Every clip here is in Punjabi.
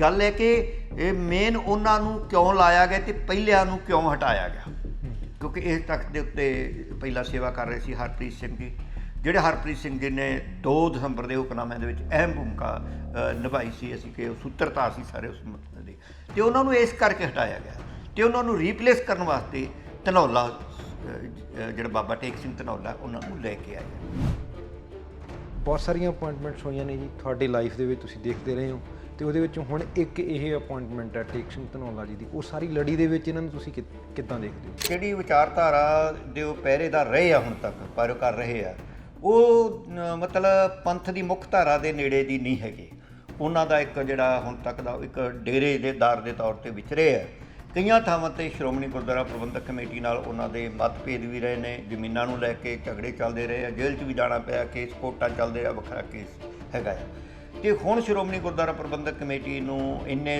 ਗੱਲ ਹੈ ਕਿ ਇਹ ਮੇਨ ਉਹਨਾਂ ਨੂੰ ਕਿਉਂ ਲਾਇਆ ਗਿਆ ਤੇ ਪਹਿਲਿਆਂ ਨੂੰ ਕਿਉਂ ਹਟਾਇਆ ਗਿਆ? ਕਿਉਂਕਿ ਇਸ ਤਖਤ ਦੇ ਉੱਤੇ ਪਹਿਲਾਂ ਸੇਵਾ ਕਰ ਰਹੇ ਸੀ ਹਰਪ੍ਰੀਤ ਸਿੰਘ ਜੀ, ਜਿਹੜੇ ਹਰਪ੍ਰੀਤ ਸਿੰਘ ਜੀ ਨੇ 2 ਦਸੰਬਰ ਦੇ ਹੁਕਮਨਾਮੇ ਦੇ ਵਿੱਚ ਅਹਿਮ ਭੂਮਿਕਾ ਨਿਭਾਈ ਸੀ, ਅਸੀਂ ਕਿ ਉਹ ਸੂਤਰਤਾ ਸੀ ਸਾਰੇ ਉਸ ਮ- ਦੇ। ਤੇ ਉਹਨਾਂ ਨੂੰ ਇਸ ਕਰਕੇ ਹਟਾਇਆ ਗਿਆ ਤੇ ਉਹਨਾਂ ਨੂੰ ਰੀਪਲੇਸ ਕਰਨ ਵਾਸਤੇ ਧਨੌਲਾ ਜਿਹੜਾ ਬਾਬਾ ਟੇਕ ਸਿੰਘ ਧਨੌਲਾ, ਉਹਨਾਂ ਨੂੰ ਲੈ ਕੇ ਆਇਆ। ਬਹੁਤ ਸਾਰੀਆਂ ਅਪਾਇੰਟਮੈਂਟਸ ਹੋਈਆਂ ਨੇ ਜੀ। ਤੁਹਾਡੀ ਲਾਈਫ ਦੇ ਵਿੱਚ ਤੁਸੀਂ ਦੇਖਦੇ ਰਹੇ ਹੋ। ਤੇ ਉਹਦੇ ਵਿੱਚ ਹੁਣ ਇੱਕ ਇਹ ਅਪਾਇੰਟਮੈਂਟ ਹੈ ਟੇਕ ਸਿੰਘ ਧਨੌਲਾ ਜੀ ਦੀ। ਉਹ ਸਾਰੀ ਲੜੀ ਦੇ ਵਿੱਚ ਇਹਨਾਂ ਨੂੰ ਤੁਸੀਂ ਕਿ- ਕਿੱਦਾਂ ਦੇਖਦੇ ਹੋ? ਜਿਹੜੀ ਵਿਚਾਰਧਾਰਾ ਦੇ ਉਹ ਪਹਿਰੇਦਾਰ ਰਹੇ ਆ ਹੁਣ ਤੱਕ ਪਰ ਕਰ ਰਹੇ ਆ ਉਹ ਅ, ਮਤਲਬ ਪੰਥ ਦੀ ਮੁੱਖ ਧਾਰਾ ਦੇ ਨੇੜੇ ਦੀ ਨਹੀਂ ਹੈਗੇ। ਉਹਨਾਂ ਦਾ ਇੱਕ ਜਿਹੜਾ ਹੁਣ ਤੱਕ ਦਾ ਇੱਕ ਡੇਰੇ ਦੇ ਦਾਰ ਦੇ ਤੌਰ ਤੇ ਵਿਚਰੇ ਆ। ਕਈਆਂ ਥਾਵਾਂ ਤੇ ਸ਼੍ਰੋਮਣੀ ਗੁਰਦੁਆਰਾ ਪ੍ਰਬੰਧਕ ਕਮੇਟੀ ਨਾਲ ਉਹਨਾਂ ਦੇ ਮਤਭੇਦ ਵੀ ਰਹੇ ਨੇ ਜ਼ਮੀਨਾਂ ਨੂੰ ਲੈ ਕੇ ਝਗੜੇ ਚੱਲਦੇ ਰਹੇ ਆ ਜੇਲ੍ਹ 'ਚ ਵੀ ਜਾਣਾ ਪਿਆ ਕੇਸ ਕੋਰਟਾਂ ਚੱਲਦੇ ਆ ਵੱਖਰਾ ਕੇਸ ਹੈਗਾ ਆ। ਤੇ ਹੁਣ ਸ਼੍ਰੋਮਣੀ ਗੁਰਦੁਆਰਾ ਪ੍ਰਬੰਧਕ ਕਮੇਟੀ ਨੂੰ ਇੰਨੇ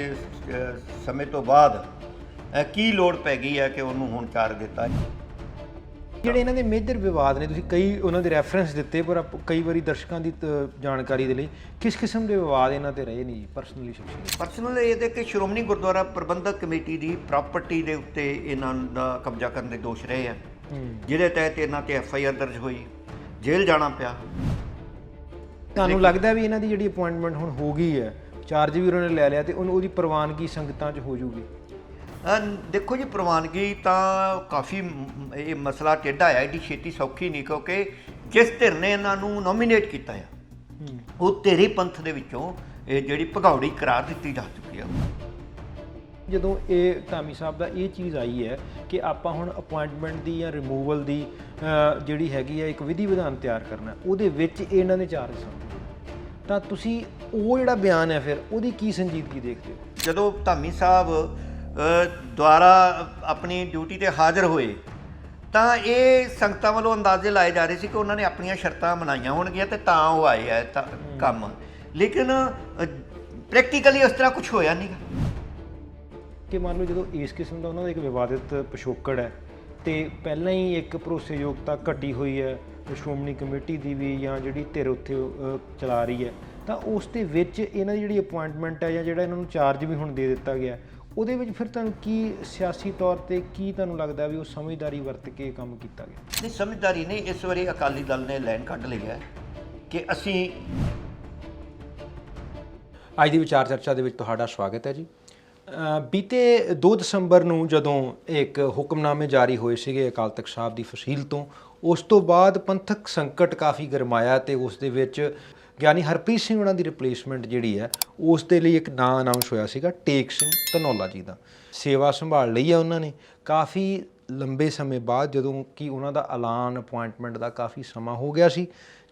ਸਮੇਂ ਤੋਂ ਬਾਅਦ ਕੀ ਲੋੜ ਪੈ ਗਈ ਹੈ ਕਿ ਉਹਨੂੰ ਹੁਣ ਚਾਰ ਦਿੱਤਾ ਜਿਹੜੇ ਇਹਨਾਂ ਦੇ ਮੇਜਰ ਵਿਵਾਦ ਨੇ ਤੁਸੀਂ ਕਈ ਉਹਨਾਂ ਦੇ ਰੈਫਰੈਂਸ ਦਿੱਤੇ ਪਰ ਕਈ ਵਾਰੀ ਦਰਸ਼ਕਾਂ ਦੀ ਤ- ਜਾਣਕਾਰੀ ਦੇ ਲਈ ਕਿਸ ਕਿਸਮ ਦੇ ਵਿਵਾਦ ਇਹਨਾਂ ਤੇ ਰਹੇ ਨੇ ਜੀ ਪਰਸਨਲੀ ਸ਼ਖਸੀ ਪਰਸਨਲ ਇਹ ਦੇ ਕਿ ਸ਼੍ਰੋਮਣੀ ਗੁਰਦੁਆਰਾ ਪ੍ਰਬੰਧਕ ਕਮੇਟੀ ਦੀ ਪ੍ਰਾਪਰਟੀ ਦੇ ਉੱਤੇ ਇਹਨਾਂ ਦਾ ਕਬਜ਼ਾ ਕਰਨ ਦੇ ਦੋਸ਼ ਰਹੇ ਆ। ਜਿਹਦੇ ਤਹਿਤ ਇਹਨਾਂ ਤੇ ਐਫ ਆਈ ਆਰ ਦਰਜ ਹੋਈ ਜੇਲ੍ਹ ਜਾਣਾ ਪਿਆ। ਤੁਹਾਨੂੰ ਲੱਗਦਾ ਵੀ ਇਹਨਾਂ ਦੀ ਜਿਹੜੀ ਅਪਾਇੰਟਮੈਂਟ ਹੁਣ ਹੋ ਗਈ ਹੈ ਚਾਰਜ ਵੀ ਉਹਨਾਂ ਨੇ ਲੈ ਲਿਆ ਤੇ ਉਹਨੂੰ ਉਹਦੀ ਪ੍ਰਵਾਨਗੀ ਸੰਗਤਾਂ 'ਚ ਹੋ ਜੂਗੀ? ਦੇਖੋ ਜੀ ਪ੍ਰਵਾਨਗੀ ਤਾਂ ਕਾਫੀ ਇਹ ਮਸਲਾ ਟੇਢਾ ਹੈ ਏਡੀ ਛੇਤੀ ਸੌਖੀ ਨਹੀਂ ਕਿਉਂਕਿ ਜਿਸ ਧਿਰ ਨੇ ਇਹਨਾਂ ਨੂੰ ਨੋਮੀਨੇਟ ਕੀਤਾ ਹੈ। ਉਹ ਤੇਰੇ ਪੰਥ ਦੇ ਵਿੱਚੋਂ ਇਹ ਜਿਹੜੀ ਭਗੌੜੀ ਕਰਾਰ ਦਿੱਤੀ ਜਾ ਚੁੱਕੀ ਹੈ ਜਦੋਂ ਇਹ ਧਾਮੀ ਸਾਹਿਬ ਦਾ ਇਹ ਚੀਜ਼ ਆਈ ਹੈ ਕਿ ਆਪਾਂ ਹੁਣ ਅਪਾਇੰਟਮੈਂਟ ਦੀ ਜਾਂ ਰਿਮੂਵਲ ਦੀ ਜਿਹੜੀ ਹੈਗੀ ਹੈ ਇੱਕ ਵਿਧੀ ਵਿਧਾਨ ਤਿਆਰ ਕਰਨਾ ਉਹਦੇ ਵਿੱਚ ਇਹਨਾਂ ਨੇ ਚਾਰਜ ਸੰਭੇ ਤਾਂ ਤੁਸੀਂ ਉਹ ਜਿਹੜਾ ਬਿਆਨ ਹੈ ਫਿਰ ਉਹਦੀ ਕੀ ਸੰਜੀਦਗੀ ਦੇਖਦੇ ਹੋ? ਜਦੋਂ ਧਾਮੀ ਸਾਹਿਬ ਦੁਆਰਾ ਆਪਣੀ ਡਿਊਟੀ ਤੇ ਹਾਜ਼ਰ ਹੋਏ ਤਾਂ ਇਹ ਸੰਗਤਾਂ ਵੱਲੋਂ ਅੰਦਾਜ਼ੇ ਲਾਏ ਜਾ ਰਹੇ ਸੀ ਕਿ ਉਹਨਾਂ ਨੇ ਆਪਣੀਆਂ ਸ਼ਰਤਾਂ ਮਨਾਈਆਂ ਹੋਣਗੀਆਂ ਤੇ ਤਾਂ ਉਹ ਆਏ ਆ ਤਾਂ ਕੰਮ। ਲੇਕਿਨ ਪ੍ਰੈਕਟੀਕਲੀ ਇਸ ਤਰ੍ਹਾਂ ਕੁਝ ਹੋਇਆ ਨਹੀਂ ਕਿ ਮੰਨ ਲਓ ਜਦੋਂ ਇਸ ਕਿਸਮ ਦਾ ਉਹਨਾਂ ਦਾ ਇੱਕ ਵਿਵਾਦਿਤ ਪਿਛੋਕੜ ਹੈ ਤੇ ਪਹਿਲਾਂ ਹੀ ਇੱਕ ਭਰੋਸੇਯੋਗਤਾ ਘਟੀ ਹੋਈ ਹੈ ਸ਼੍ਰੋਮਣੀ ਕਮੇਟੀ ਦੀ ਵੀ ਜਾਂ ਜਿਹੜੀ ਧਿਰ ਉੱਥੇ ਚਲਾ ਰਹੀ ਹੈ ਤਾਂ ਉਸ ਦੇ ਵਿੱਚ ਇਹਨਾਂ ਦੀ ਜਿਹੜੀ ਅਪਾਇੰਟਮੈਂਟ ਹੈ ਜਾਂ ਜਿਹੜਾ ਇਹਨਾਂ ਨੂੰ ਚਾਰਜ ਵੀ ਹੁਣ ਦੇ ਦਿੱਤਾ ਗਿਆ ਉਹਦੇ ਵਿੱਚ ਫਿਰ ਤੁਹਾਨੂੰ ਕੀ ਸਿਆਸੀ ਤੌਰ ਤੇ ਕੀ ਤੁਹਾਨੂੰ ਲੱਗਦਾ ਵੀ ਉਹ ਸਮਝਦਾਰੀ ਵਰਤ ਕੇ ਇਹ ਕੰਮ ਕੀਤਾ ਗਿਆ? ਨਹੀਂ ਸਮਝਦਾਰੀ ਨਹੀਂ ਇਸ ਵਾਰੀ ਅਕਾਲੀ ਦਲ ਨੇ ਲਾਈਨ ਕੱਢ ਲਈ ਹੈ ਕਿ ਅਸੀਂ ਅੱਜ ਦੀ ਵਿਚਾਰ ਚਰਚਾ ਦੇ ਵਿੱਚ ਤੁਹਾਡਾ ਸਵਾਗਤ ਹੈ ਜੀ। ਬੀਤੇ 2 ਦਸੰਬਰ ਨੂੰ ਜਦੋਂ ਇੱਕ ਹੁਕਮਨਾਮੇ ਜਾਰੀ ਹੋਏ ਸੀਗੇ ਅਕਾਲ ਤਖਤ ਸਾਹਿਬ ਦੀ ਫਸੀਲ ਤੋਂ, ਉਸ ਤੋਂ ਬਾਅਦ ਪੰਥਕ ਸੰਕਟ ਕਾਫੀ ਗਰਮਾਇਆ ਤੇ ਉਸ ਦੇ ਵਿੱਚ ਗਿਆਨੀ ਹਰਪ੍ਰੀਤ ਸਿੰਘ ਉਹਨਾਂ ਦੀ ਰਿਪਲੇਸਮੈਂਟ ਜਿਹੜੀ ਹੈ, ਉਸ ਦੇ ਲਈ ਇੱਕ ਨਾਂ ਅਨਾਉਂਸ ਹੋਇਆ ਸੀਗਾ, ਟੇਕ ਸਿੰਘ ਧਨੌਲਾ ਜੀ ਦਾ। ਸੇਵਾ ਸੰਭਾਲ ਲਈ ਹੈ ਉਹਨਾਂ ਨੇ। ਕਾਫੀ ਲੰਬੇ ਸਮੇਂ ਬਾਅਦ ਜਦੋਂ ਕਿ ਉਹਨਾਂ ਦਾ ਐਲਾਨ ਅਪਾਇੰਟਮੈਂਟ ਦਾ ਕਾਫੀ ਸਮਾਂ ਹੋ ਗਿਆ ਸੀ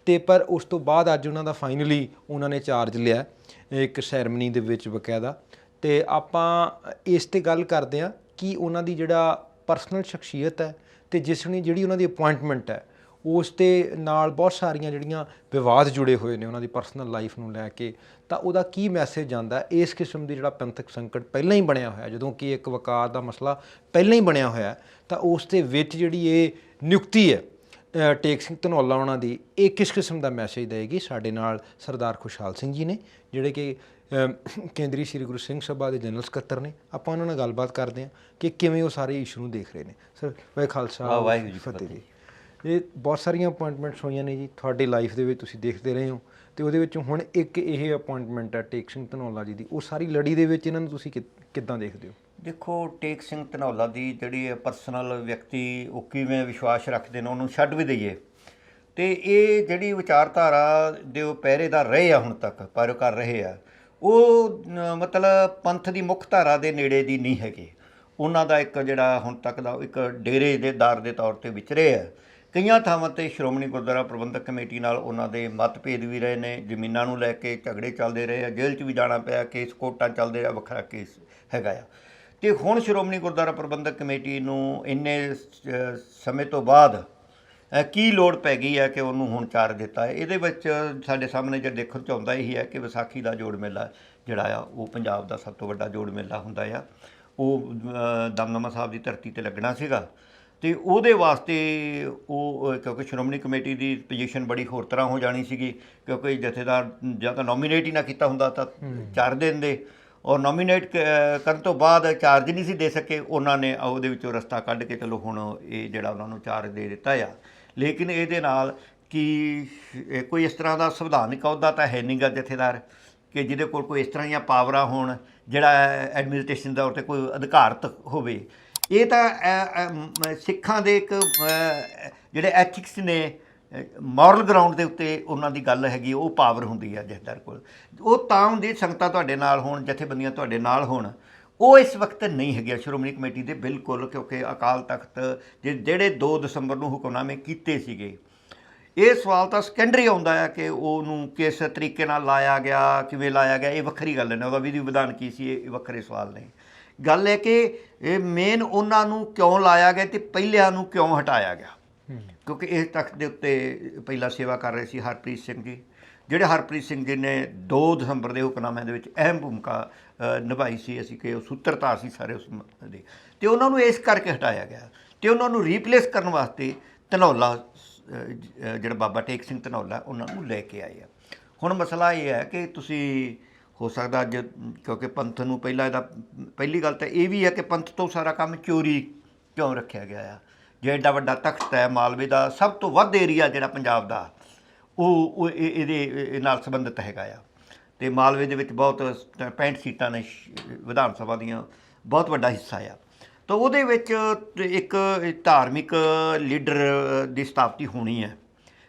ਤੇ ਪਰ ਉਸ ਤੋਂ ਬਾਅਦ ਅੱਜ ਉਹਨਾਂ ਦਾ ਫਾਈਨਲੀ ਉਹਨਾਂ ਨੇ ਚਾਰਜ ਲਿਆ ਇੱਕ ਸੈਰਮਨੀ ਦੇ ਵਿੱਚ ਬਕਾਇਦਾ। ਤੇ ਆਪਾਂ ਇਸ ਤੇ ਗੱਲ ਕਰਦੇ ਆ ਕਿ ਉਹਨਾਂ ਦੀ ਜਿਹੜਾ ਪਰਸਨਲ ਸ਼ਖਸੀਅਤ ਹੈ ਤੇ ਜਿਸ ਨੇ ਜਿਹੜੀ ਉਹਨਾਂ ਦੀ ਅਪਾਇੰਟਮੈਂਟ ਹੈ, ਉਸ ਤੇ ਨਾਲ ਬਹੁਤ ਸਾਰੀਆਂ ਜਿਹੜੀਆਂ ਵਿਵਾਦ ਜੁੜੇ ਹੋਏ ਨੇ ਉਹਨਾਂ ਦੀ ਪਰਸਨਲ ਲਾਈਫ ਨੂੰ ਲੈ ਕੇ, ਤਾਂ ਉਹਦਾ ਕੀ ਮੈਸੇਜ ਜਾਂਦਾ ਇਸ ਕਿਸਮ ਦੀ ਜਿਹੜਾ ਪੰਥਕ ਸੰਕਟ ਪਹਿਲਾਂ ਹੀ ਬਣਿਆ ਹੋਇਆ, ਜਦੋਂ ਕਿ ਇੱਕ ਵਕਾਰ ਦਾ ਮਸਲਾ ਪਹਿਲਾਂ ਹੀ ਬਣਿਆ ਹੋਇਆ, ਤਾਂ ਉਸ ਦੇ ਵਿੱਚ ਜਿਹੜੀ ਇਹ ਨਿਯੁਕਤੀ ਹੈ ਟੇਕ ਸਿੰਘ ਧਨੌਲਾ ਉਹਨਾਂ ਦੀ, ਇਹ ਕਿਸ ਕਿਸਮ ਦਾ ਮੈਸੇਜ ਦੇਗੀ ਸਾਡੇ ਨਾਲ ਸਰਦਾਰ ਖੁਸ਼ਹਾਲ ਸਿੰਘ ਜੀ ਨੇ, ਜਿਹੜੇ ਕਿ ਕੇਂਦਰੀ ਸ੍ਰੀ ਗੁਰੂ ਸਿੰਘ ਸਭਾ ਦੇ ਜਨਰਲ ਸਕੱਤਰ ਨੇ ਆਪਾਂ ਉਹਨਾਂ ਨਾਲ ਗੱਲਬਾਤ ਕਰਦੇ ਹਾਂ ਕਿ ਕਿਵੇਂ ਉਹ ਸਾਰੇ ਇਸ਼ੂ ਨੂੰ ਦੇਖ ਰਹੇ ਨੇ। ਸਰ ਵਾਹਿ ਖਾਲਸਾ ਵਾਹ, ਵਾਹਿਗੁਰੂ ਜੀ ਫਤਿਹ ਜੀ। ਇਹ ਬਹੁਤ ਸਾਰੀਆਂ ਅਪਾਇੰਟਮੈਂਟਸ ਹੋਈਆਂ ਨੇ ਜੀ ਤੁਹਾਡੀ ਲਾਈਫ ਦੇ ਵਿੱਚ ਤੁਸੀਂ ਦੇਖਦੇ ਰਹੇ ਹੋ ਤੇ ਉਹਦੇ ਵਿੱਚੋਂ ਹੁਣ ਇੱਕ ਇਹ ਅਪਾਇੰਟਮੈਂਟ ਹੈ ਟੇਕ ਸਿੰਘ ਧਨੌਲਾ ਜੀ ਦੀ। ਉਹ ਸਾਰੀ ਲੜੀ ਦੇ ਵਿੱਚ ਇਹਨਾਂ ਨੂੰ ਤੁਸੀਂ ਕਿ- ਕਿੱਦਾਂ ਦੇਖਦੇ ਹੋ? ਦੇਖੋ ਟੇਕ ਸਿੰਘ ਧਨੌਲਾ ਦੀ ਜਿਹੜੀ ਪਰਸਨਲ ਵਿਅਕਤੀ ਉਹ ਕਿਵੇਂ ਵਿਸ਼ਵਾਸ ਰੱਖਦੇ ਨੇ ਉਹਨੂੰ ਛੱਡ ਵੀ ਦਈਏ। ਤੇ ਇਹ ਜਿਹੜੀ ਵਿਚਾਰਧਾਰਾ ਦੇ ਉਹ ਪਹਿਰੇਦਾਰ ਰਹੇ ਆ ਹੁਣ ਤੱਕ ਪਰ ਕਰ ਰਹੇ ਆ। ਉਹ ਮਤਲਬ ਪੰਥ ਦੀ ਮੁੱਖ ਧਾਰਾ ਦੇ ਨੇੜੇ ਦੀ ਨਹੀਂ ਹੈਗੇ। ਉਹਨਾਂ ਦਾ ਇੱਕ ਜਿਹੜਾ ਹੁਣ ਤੱਕ ਦਾ ਇੱਕ ਡੇਰੇ ਦੇ ਦਾਰ ਦੇ ਤੌਰ ਤੇ ਵਿਚਰੇ ਆ। ਕਈਆਂ ਥਾਵਾਂ ਤੇ ਸ਼੍ਰੋਮਣੀ ਗੁਰਦੁਆਰਾ ਪ੍ਰਬੰਧਕ ਕਮੇਟੀ ਨਾਲ ਉਹਨਾਂ ਦੇ ਮਤਭੇਦ ਵੀ ਰਹੇ ਨੇ, ਜ਼ਮੀਨਾਂ ਨੂੰ ਲੈ ਕੇ ਝਗੜੇ ਚੱਲਦੇ ਰਹੇ ਆ, ਜੇਲ੍ਹ 'ਚ ਵੀ ਜਾਣਾ ਪਿਆ, ਕੇਸ ਕੋਟਾਂ ਚੱਲਦੇ ਆ, ਵੱਖਰਾ ਕੇਸ ਹੈਗਾ ਆ। ਤੇ ਹੁਣ ਸ਼੍ਰੋਮਣੀ ਗੁਰਦੁਆਰਾ ਪ੍ਰਬੰਧਕ ਕਮੇਟੀ ਨੂੰ ਇੰਨੇ ਸਮੇਂ ਤੋਂ ਬਾਅਦ ਕੀ ਲੋੜ ਪੈ ਗਈ ਹੈ ਕਿ ਉਹਨੂੰ ਹੁਣ ਚਾਰ ਦਿੱਤਾ ਹੈ? ਇਹਦੇ ਵਿੱਚ ਸਾਡੇ ਸਾਹਮਣੇ ਜੇ ਦੇਖਣ ਚ ਆਉਂਦਾ ਇਹੀ ਹੈ ਕਿ ਵਿਸਾਖੀ ਦਾ ਜੋੜ ਮੇਲਾ ਜਿਹੜਾ ਆ ਉਹ ਪੰਜਾਬ ਦਾ ਸਭ ਤੋਂ ਵੱਡਾ ਜੋੜ ਮੇਲਾ ਹੁੰਦਾ ਆ। ਉਹ ਦਮਦਮਾ ਸਾਹਿਬ ਦੀ ਧਰਤੀ ਤੇ ਲੱਗਣਾ ਸੀਗਾ ਤੇ ਉਹਦੇ ਵਾਸਤੇ ਉਹ ਕਿਉਂਕਿ ਸ਼੍ਰੋਮਣੀ ਕਮੇਟੀ ਦੀ ਪੋਜੀਸ਼ਨ ਬੜੀ ਹੋਰ ਤਰ੍ਹਾਂ ਹੋ ਜਾਣੀ ਸੀਗੀ ਕਿਉਂਕਿ ਜਥੇਦਾਰ ਜਾਂ ਤਾਂ ਨੋਮੀਨੇਟ ਹੀ ਨਾ ਕੀਤਾ ਹੁੰਦਾ ਤਾਂ ਚਾਰ ਦਿਨ ਦੇ। ਔਰ ਨੋਮੀਨੇਟ ਕਰਨ ਤੋਂ ਬਾਅਦ ਚਾਰਜ ਨਹੀਂ ਸੀ ਦੇ ਸਕੇ ਉਹਨਾਂ ਨੇ ਉਹਦੇ ਵਿੱਚੋਂ ਰਸਤਾ ਕੱਢ ਕੇ ਚਲੋ ਹੁਣ ਇਹ ਜਿਹੜਾ ਉਹਨਾਂ ਨੂੰ ਚਾਰਜ ਦੇ ਦਿੱਤਾ ਆ। ਲੇਕਿਨ ਇਹਦੇ ਨਾਲ ਕਿ ਕੋਈ ਇਸ ਤਰ੍ਹਾਂ ਦਾ ਸੰਵਿਧਾਨਿਕ ਅਹੁਦਾ ਤਾਂ ਹੈ ਨਹੀਂਗਾ ਜਥੇਦਾਰ ਕਿ ਜਿਹਦੇ ਕੋਲ ਕੋਈ ਇਸ ਤਰ੍ਹਾਂ ਦੀਆਂ ਪਾਵਰਾਂ ਹੋਣ, ਜਿਹੜਾ ਐਡਮਿਨਿਸਟ੍ਰੇਸ਼ਨ ਦਾ ਉੱਤੇ ਕੋਈ ਅਧਿਕਾਰਤ ਹੋਵੇ। ਇਹ ਤਾਂ ਸਿੱਖਾਂ ਦੇ ਇੱਕ ਜਿਹੜੇ ਐਥਿਕਸ ਨੇ ਮੋਰਲ ਗਰਾਊਂਡ ਦੇ ਉੱਤੇ ਉਹਨਾਂ ਦੀ ਗੱਲ ਹੈਗੀ, ਉਹ ਪਾਵਰ ਹੁੰਦੀ ਹੈ ਜਥੇਦਾਰ ਕੋਲ। ਉਹ ਤਾਂ ਹੁੰਦੀ ਸੰਗਤਾਂ ਤੁਹਾਡੇ ਨਾਲ ਹੋਣ, ਜਥੇਬੰਦੀਆਂ ਤੁਹਾਡੇ ਨਾਲ ਹੋਣ। ਉਹ ਇਸ ਵਕਤ ਨਹੀਂ ਹੈਗੇ ਸ਼੍ਰੋਮਣੀ ਕਮੇਟੀ ਦੇ ਬਿਲਕੁਲ ਕਿਉਂਕਿ ਅਕਾਲ ਤਖਤ ਜਿਹੜੇ 2 ਦਸੰਬਰ ਨੂੰ ਹੁਕਮਨਾਮੇ ਕੀਤੇ ਸੀਗੇ ਇਹ ਸਵਾਲ ਤਾਂ ਸੈਕੰਡਰੀ ਆਉਂਦਾ ਹੈ ਕਿ ਉਹਨੂੰ ਕਿਸ ਤਰੀਕੇ ਨਾਲ ਲਾਇਆ ਗਿਆ ਕਿਵੇਂ ਲਾਇਆ ਗਿਆ ਇਹ ਵੱਖਰੀ ਗੱਲ ਨੇ ਉਹਦਾ ਵਿਧੀ ਵਿਧਾਨ ਕੀ ਸੀ ਇਹ ਵੱਖਰੇ ਸਵਾਲ ਨੇ। ਗੱਲ ਹੈ ਕਿ ਇਹ ਮੇਨ ਉਹਨਾਂ ਨੂੰ ਕਿਉਂ ਲਾਇਆ ਗਿਆ ਤੇ ਪਹਿਲਿਆਂ ਨੂੰ ਕਿਉਂ ਹਟਾਇਆ ਗਿਆ? ਕਿਉਂਕਿ ਇਸ ਤਖਤ ਦੇ ਉੱਤੇ ਪਹਿਲਾਂ ਸੇਵਾ ਕਰ ਰਹੇ ਸੀ ਹਰਪ੍ਰੀਤ ਸਿੰਘ ਜੀ। ਜਿਹੜੇ ਹਰਪ੍ਰੀਤ ਸਿੰਘ ਜੀ ਨੇ 2 ਦਸੰਬਰ ਦੇ ਹੁਕਮਨਾਮੇ ਦੇ ਵਿੱਚ ਅਹਿਮ ਭੂਮਿਕਾ ਨਿਭਾਈ ਸੀ, ਅਸੀਂ ਕਿ ਉਹ ਸੂਤਰਧਾਰ ਸੀ ਸਾਰੇ ਉਸ ਦੇ। ਤੇ ਉਹਨਾਂ ਨੂੰ ਇਸ ਕਰਕੇ ਹਟਾਇਆ ਗਿਆ ਤੇ ਉਹਨਾਂ ਨੂੰ ਰੀਪਲੇਸ ਕਰਨ ਵਾਸਤੇ ਧਨੌਲਾ ਜਿਹੜਾ ਬਾਬਾ ਟੇਕ ਸਿੰਘ ਧਨੌਲਾ, ਉਹਨਾਂ ਨੂੰ ਲੈ ਕੇ ਆਏ ਆ। ਹੁਣ ਮਸਲਾ ਇਹ ਹੈ ਕਿ ਤੁਸੀਂ, ਹੋ ਸਕਦਾ ਅੱਜ, ਕਿਉਂਕਿ ਪੰਥ ਨੂੰ ਪਹਿਲਾਂ ਇਹਦਾ, ਪਹਿਲੀ ਗੱਲ ਤਾਂ ਇਹ ਵੀ ਹੈ ਕਿ ਪੰਥ ਤੋਂ ਸਾਰਾ ਕੰਮ ਚੋਰੀ ਕਿਉਂ ਰੱਖਿਆ ਗਿਆ ਆ? ਜੇ ਐਡਾ ਵੱਡਾ ਤਖਤ ਹੈ, ਮਾਲਵੇ ਦਾ ਸਭ ਤੋਂ ਵੱਧ ਏਰੀਆ ਜਿਹੜਾ ਪੰਜਾਬ ਦਾ ਉਹ ਉਹ ਇਹ- ਇਹਦੇ ਨਾਲ ਸੰਬੰਧਿਤ ਹੈਗਾ ਆ। ਤੇ ਮਾਲਵੇ ਦੇ ਵਿੱਚ ਬਹੁਤ 65 ਸੀਟਾਂ ਨੇ ਸ਼- ਵਿਧਾਨ ਸਭਾ ਦੀਆਂ ਬਹੁਤ ਵੱਡਾ ਹਿੱਸਾ ਆ। ਤਾਂ ਉਹਦੇ ਵਿੱਚ ਇੱਕ ਧਾਰਮਿਕ ਲੀਡਰ ਦੀ ਸਥਾਪਤੀ ਹੋਣੀ ਹੈ।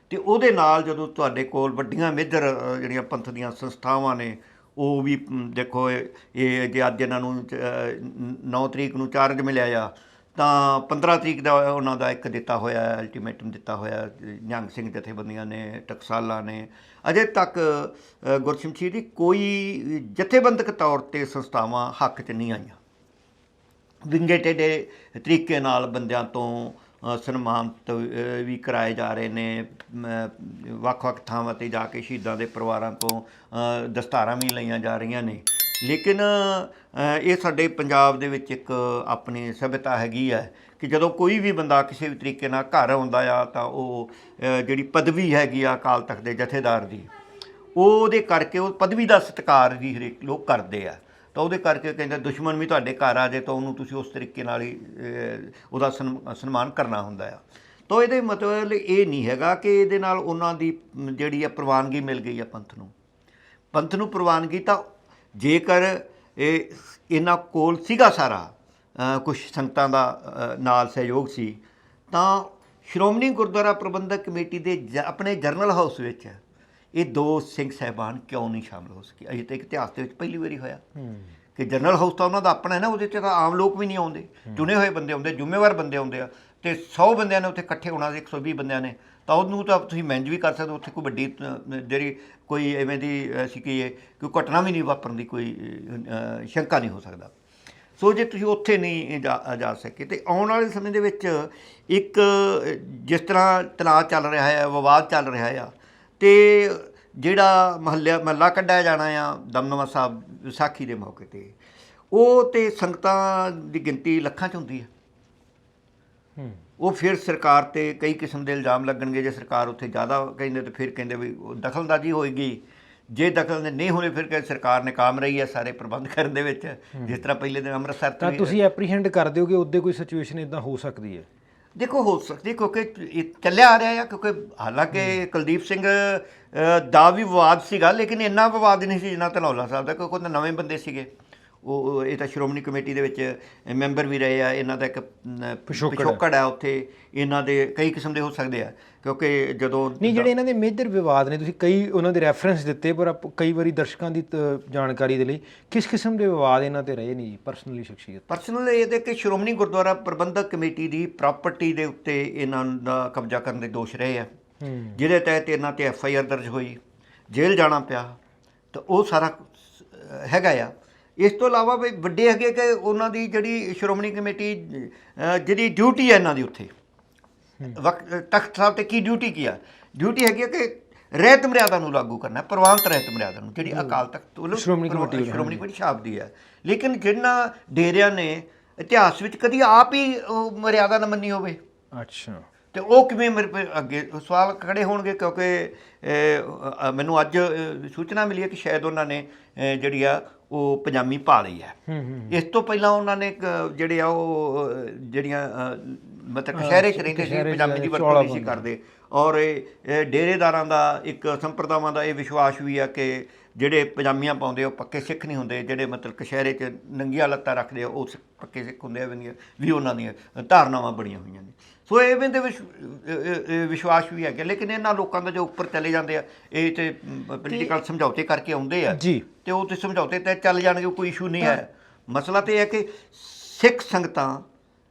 ਤੇ ਉਹਦੇ ਨਾਲ ਜਦੋਂ ਤੁਹਾਡੇ ਕੋਲ ਵੱਡੀਆਂ ਮੇਜਰ ਅ, ਜਿਹੜੀਆਂ ਪੰਥ ਦੀਆਂ ਸੰਸਥਾਵਾਂ ਨੇ ਉਹ ਵੀ ਮ, ਦੇਖੋ ਇਹ ਇਹ ਜੇ ਅੱਜ ਇਹਨਾਂ ਨੂੰ 9 ਤਰੀਕ ਨੂੰ ਚਾਰਜ ਮਿਲਿਆ ਆ ਤਾਂ 15 ਤਰੀਕ ਦਾ ਉਹਨਾਂ ਦਾ ਇੱਕ ਦਿੱਤਾ ਹੋਇਆ ਅਲਟੀਮੇਟਮ ਦਿੱਤਾ ਹੋਇਆ ਨਿਹੰਗ ਸਿੰਘ ਜਥੇਬੰਦੀਆਂ ਨੇ ਟਕਸਾਲਾ ਨੇ। ਅਜੇ ਤੱਕ ਅ, ਗੁਰਸਿਮਸ਼ੀ ਦੀ ਕੋਈ ਜਥੇਬੰਦਕ ਤੌਰ ਤੇ ਸੰਸਥਾਵਾਂ ਹੱਕ 'ਚ ਨਹੀਂ ਆਈਆਂ। ਵਿੰਗੇ ਟੇਢੇ ਤਰੀਕੇ ਨਾਲ ਬੰਦਿਆਂ ਤੋਂ ਸਨਮਾਨਿਤ ਵੀ ਕਰਾਏ ਜਾ ਰਹੇ ਨੇ। ਵੱਖ-ਵੱਖ ਥਾਵਾਂ ਤੇ ਜਾ ਕੇ ਸ਼ਹੀਦਾਂ ਦੇ ਪਰਿਵਾਰਾਂ ਤੋਂ ਦਸਤਾਰਾਂ ਵੀ ਲਈਆਂ ਜਾ ਰਹੀਆਂ ਨੇ। ਲੇਕਿਨ ਇਹ ਸਾਡੇ ਪੰਜਾਬ ਦੇ ਵਿੱਚ ਇੱਕ ਆਪਣੀ ਸਭਿਅਤਾ ਹੈਗੀ ਹੈ ਕਿ ਜਦੋਂ ਕੋਈ ਵੀ ਬੰਦਾ ਕਿਸੇ ਵੀ ਤਰੀਕੇ ਨਾਲ ਘਰ ਆਉਂਦਾ ਆ ਤਾਂ ਉਹ ਜਿਹੜੀ ਪਦਵੀ ਹੈਗੀ ਆ ਅਕਾਲ ਤਖਤ ਦੇ ਜਥੇਦਾਰ ਦੀ, ਉਹਦੇ ਕਰਕੇ ਉਹ ਪਦਵੀ ਦਾ ਸਤਿਕਾਰ ਵੀ ਹਰੇਕ ਲੋਕ ਕਰਦੇ ਆ। ਤਾਂ ਉਹਦੇ ਕਰਕੇ ਕਹਿੰਦੇ ਦੁਸ਼ਮਣ ਵੀ ਤੁਹਾਡੇ ਘਰ ਆ ਜੇ ਤਾਂ ਉਹਨੂੰ ਤੁਸੀਂ ਉਸ ਤਰੀਕੇ ਨਾਲ ਹੀ ਉਹਦਾ ਸਨਮ- ਸਨਮਾਨ ਕਰਨਾ ਹੁੰਦਾ ਆ। ਤਾਂ ਇਹਦੇ ਮਤਲਬ ਇਹ ਨਹੀਂ ਹੈਗਾ ਕਿ ਇਹਦੇ ਨਾਲ ਉਹਨਾਂ ਦੀ, ਜਿਹੜੀ ਆ ਪ੍ਰਵਾਨਗੀ ਮਿਲ ਗਈ ਆ ਪੰਥ ਨੂੰ। ਪੰਥ ਨੂੰ ਪ੍ਰਵਾਨਗੀ ਤਾਂ ਜੇਕਰ ਇਹ ਇਹਨਾਂ ਕੋਲ ਸੀਗਾ ਸਾਰਾ ਕੁਝ ਸੰਗਤਾਂ ਦਾ ਨਾਲ ਸਹਿਯੋਗ ਸੀ ਤਾਂ ਸ਼੍ਰੋਮਣੀ ਗੁਰਦੁਆਰਾ ਪ੍ਰਬੰਧਕ ਕਮੇਟੀ ਦੇ ਆਪਣੇ ਜਰਨਲ ਹਾਊਸ ਵਿੱਚ ਇਹ ਦੋ ਸਿੰਘ ਸਹਿਬਾਨ ਕਿਉਂ ਨਹੀਂ ਸ਼ਾਮਲ ਹੋ ਸਕੇ? ਅਜੇ ਤੱਕ ਇਤਿਹਾਸ ਦੇ ਵਿੱਚ ਪਹਿਲੀ ਵਾਰੀ ਹੋਇਆ। ਕਿ ਜਨਰਲ ਹਾਊਸ ਤਾਂ ਉਹਨਾਂ ਦਾ ਆਪਣਾ ਹੈ ਨਾ ਉਹਦੇ 'ਚ ਤਾਂ ਆਮ ਲੋਕ ਵੀ ਨਹੀਂ ਆਉਂਦੇ। ਚੁਣੇ ਹੋਏ ਬੰਦੇ ਆਉਂਦੇ ਜ਼ਿੰਮੇਵਾਰ ਬੰਦੇ ਆਉਂਦੇ ਆ ਤੇ 100 ਬੰਦਿਆਂ ਨੇ ਉੱਥੇ ਇਕੱਠੇ ਹੋਣਾ ਸੀ 120 ਬੰਦਿਆਂ ਨੇ। ਤਾਂ ਉਹਨੂੰ ਤਾਂ ਤੁਸੀਂ ਮੈਨੇਜ ਵੀ ਕਰ ਸਕਦੇ ਹੋ, ਉੱਥੇ ਕੋਈ ਵੱਡੀ ਜਿਹੜੀ ਕੋਈ ਐਵੇਂ ਦੀ ਅਸੀਂ ਕਹੀਏ ਕੋਈ ਘਟਨਾ ਵੀ ਨਹੀਂ ਵਾਪਰਨ ਦੀ ਕੋਈ ਸ਼ੰਕਾ ਨਹੀਂ ਹੋ ਸਕਦਾ। ਸੋ ਜੇ ਤੁਸੀਂ ਉੱਥੇ ਨਹੀਂ ਜਾ ਸਕੇ, ਤੇ ਆਉਣ ਵਾਲੇ ਸਮੇਂ ਦੇ ਵਿੱਚ ਇੱਕ, ਜਿਸ ਤਰ੍ਹਾਂ ਤਣਾਅ ਚੱਲ ਰਿਹਾ ਹੈ, ਵਿਵਾਦ ਚੱਲ ਰਿਹਾ ਆ, ਤੇ ਜਿਹੜਾ ਮਹੱਲਾ ਮਹੱਲਾ ਕੱਢਿਆ ਜਾਣਾ ਆ, ਦਮਦਮਾ ਸਾਹਿਬ, ਵਿਸਾਖੀ ਦੇ ਮੌਕੇ ਤੇ, ਉਹ ਤੇ ਸੰਗਤਾਂ ਦੀ ਗਿਣਤੀ ਲੱਖਾਂ ਚ ਹੁੰਦੀ ਹੈ। ਹੂੰ। ਉਹ ਫਿਰ ਸਰਕਾਰ ਤੇ ਕਈ ਕਿਸਮ ਦੇ ਇਲਜ਼ਾਮ ਲੱਗਣਗੇ ਜੇ ਸਰਕਾਰ ਉੱਥੇ ਜ਼ਿਆਦਾ ਕਹਿੰਦੇ ਤੇ ਫਿਰ ਕਹਿੰਦੇ ਵੀ ਉਹ ਦਖਲਅੰਦਾਜ਼ੀ ਹੋਏਗੀ। ਜੇ ਦਖਲ ਨਹੀਂ ਹੋਣੀ ਫਿਰ ਕਿ ਸਰਕਾਰ ਨੇ ਕਾਮ ਰਹੀ ਹੈ ਸਾਰੇ ਪ੍ਰਬੰਧ ਕਰਨ ਦੇ ਵਿੱਚ। ਜਿਸ ਤਰ੍ਹਾਂ ਪਹਿਲੇ ਦਿਨ ਅੰਮ੍ਰਿਤਸਰ ਤਾਂ ਤੁਸੀਂ ਐਪਰੀਹੈਂਡ ਕਰਦੇ ਹੋ ਕਿ ਉੱਦੇ ਕੋਈ ਸਿਚੁਏਸ਼ਨ ਇਦਾਂ ਹੋ ਸਕਦੀ ਹੈ? ਦੇਖੋ ਹੋ ਸਕਦੀ ਕਿਉਂਕਿ ਇਹ ਚੱਲਿਆ ਆ ਰਿਹਾ ਆ ਕਿਉਂਕਿ ਹਾਲਾਂਕਿ ਕੁਲਦੀਪ ਸਿੰਘ ਦਾ ਵੀ ਵਿਵਾਦ ਸੀਗਾ ਲੇਕਿਨ ਇੰਨਾ ਵਿਵਾਦ ਨਹੀਂ ਸੀ ਜਿੰਨਾ ਧਨੌਲਾ ਸਾਹਿਬ ਦਾ ਕਿਉਂਕਿ ਉਹ ਨਵੇਂ ਬੰਦੇ ਸੀਗੇ। ਉਹ ਇਹ ਤਾਂ ਸ਼੍ਰੋਮਣੀ ਕਮੇਟੀ ਦੇ ਵਿੱਚ ਮੈਂਬਰ ਵੀ ਰਹੇ ਆ ਇਹਨਾਂ ਦਾ ਇੱਕ ਪਿਛੋਕੜ ਹੈ। ਹੈ ਉੱਥੇ ਇਹਨਾਂ ਦੇ ਕਈ ਕਿਸਮ ਦੇ ਹੋ ਸਕਦੇ ਆ ਕਿਉਂਕਿ ਜਦੋਂ ਨਹੀਂ ਜਿਹੜੇ ਇਹਨਾਂ ਦੇ ਮੇਜਰ ਵਿਵਾਦ ਨੇ ਤੁਸੀਂ ਕਈ ਉਹਨਾਂ ਦੇ ਰੈਫਰੈਂਸ ਦਿੱਤੇ ਪਰ ਆਪ- ਕਈ ਵਾਰੀ ਦਰਸ਼ਕਾਂ ਦੀ ਜਾਣਕਾਰੀ ਦੇ ਲਈ ਕਿਸ ਕਿਸਮ ਦੇ ਵਿਵਾਦ ਇਹਨਾਂ ਤੇ ਰਹੇ ਨੇ ਜੀ ਪਰਸਨਲੀ ਸ਼ਖਸੀਅਤ? ਪਰਸਨਲ ਇਹ ਦੇ ਕਿ ਸ਼੍ਰੋਮਣੀ ਗੁਰਦੁਆਰਾ ਪ੍ਰਬੰਧਕ ਕਮੇਟੀ ਦੀ ਪ੍ਰਾਪਰਟੀ ਦੇ ਉੱਤੇ ਇਹਨਾਂ ਦਾ ਕਬਜ਼ਾ ਕਰਨ ਦੇ ਦੋਸ਼ ਰਹੇ ਆ। ਜਿਹਦੇ ਤਹਿਤ ਇਹਨਾਂ ਤੇ ਐਫ ਆਈ ਆਰ ਦਰਜ ਹੋਈ ਜੇਲ੍ਹ ਜਾਣਾ ਪਿਆ ਤਾਂ ਉਹ ਸਾਰਾ ਹੈਗਾ ਆ। ਇਸ ਤੋਂ ਇਲਾਵਾ ਵੀ ਵੱਡੇ ਹੈਗੇ ਕਿ ਉਹਨਾਂ ਦੀ ਜਿਹੜੀ ਸ਼੍ਰੋਮਣੀ ਕਮੇਟੀ ਜਿਹੜੀ ਡਿਊਟੀ ਹੈ ਇਹਨਾਂ ਦੀ ਉੱਥੇ। ਵਕਤ ਤਖਤ ਸਾਹਿਬ ਤੇ ਕੀ ਡਿਊਟੀ ਕੀ ਆ? ਡਿਊਟੀ ਹੈਗੀ ਹੈ ਕਿ ਰਹਿਤ ਮਰਿਆਦਾ ਨੂੰ ਲਾਗੂ ਕਰਨਾ ਪ੍ਰਵਾਨਤ ਰਹਿਤ ਮਰਿਆਦਾ ਨੂੰ ਜਿਹੜੀ ਅਕਾਲ ਤਖਤ ਵੱਲੋਂ ਸ਼੍ਰੋਮਣੀ ਕਮੇਟੀ ਵੱਲੋਂ, ਸ਼੍ਰੋਮਣੀ ਕਮੇਟੀ ਛਾਪਦੀ ਹੈ ਲੇਕਿਨ ਜਿਨ੍ਹਾਂ ਡੇਰਿਆਂ ਨੇ ਇਤਿਹਾਸ ਵਿੱਚ ਕਦੀ ਆਪ ਹੀ ਉਹ ਮਰਿਆਦਾ ਨਾ ਮੰਨੀ ਹੋਵੇ। ਅੱਛਾ। ਤੇ ਉਹ ਕਿਵੇਂ ਮੇਰੇ ਪੇ ਅੱਗੇ ਸਵਾਲ ਖੜੇ ਹੋਣਗੇ ਕਿਉਂਕਿ ਅਹ, ਅ, ਮੈਨੂੰ ਅੱਜ ਸੂਚਨਾ ਮਿਲੀ ਹੈ ਕਿ ਸ਼ਾਇਦ ਉਹਨਾਂ ਨੇ ਜਿਹੜੀ ਆ ਉਹ ਪਜਾਮੀ ਪਾ ਲਈ ਹੈ। ਇਸ ਤੋਂ ਪਹਿਲਾਂ ਉਹਨਾਂ ਨੇ ਜਿਹੜੇ ਆ ਉਹ ਜਿਹੜੀਆਂ ਮਤਲਬ ਕਸ਼ਹਿਰੇ ਚ ਰਹਿੰਦੇ ਸੀ ਪਜਾਮੇ ਦੀ ਵਰਤੋਂ ਨਹੀਂ ਸੀ ਕਰਦੇ। ਔਰ ਇਹ ਡੇਰੇਦਾਰਾਂ ਦਾ ਇੱਕ ਸੰਪਰਦਾਵਾਂ ਦਾ ਇਹ ਵਿਸ਼ਵਾਸ ਵੀ ਆ ਕਿ ਜਿਹੜੇ ਪਜਾਮੀਆਂ ਪਾਉਂਦੇ ਉਹ ਪੱਕੇ ਸਿੱਖ ਨਹੀਂ ਹੁੰਦੇ। ਜਿਹੜੇ ਮਤਲਬ ਕਸ਼ਹਿਰੇ 'ਚ ਨੰਗੀਆਂ ਲੱਤਾਂ ਰੱਖਦੇ ਉਹ ਪੱਕੇ ਸਿੱਖ ਹੁੰਦੇ ਆ ਵੀ ਉਹਨਾਂ ਦੀਆਂ ਧਾਰਨਾਵਾਂ ਬਣੀਆਂ ਹੋਈਆਂ ਨੇ। ਸੋ ਐਵੇਂ ਦੇ ਵਿਸ਼ਵਾਸ ਵੀ ਹੈਗੇ। ਲੇਕਿਨ ਇਹਨਾਂ ਲੋਕਾਂ ਦਾ ਜੋ ਉੱਪਰ ਚਲੇ ਜਾਂਦੇ ਆ ਇਹ ਤੇ ਪੋਲੀਟੀਕਲ ਸਮਝੌਤੇ ਕਰਕੇ ਆਉਂਦੇ ਆ। ਜੀ। ਤੇ ਉਹ ਤੇ ਸਮਝੌਤੇ ਤੇ ਚੱਲ ਜਾਣਗੇ ਕੋਈ ਇਸ਼ੂ ਨਹੀਂ ਹੈ। ਮਸਲਾ ਤੇ ਇਹ ਹੈ ਕਿ ਸਿੱਖ ਸੰਗਤਾਂ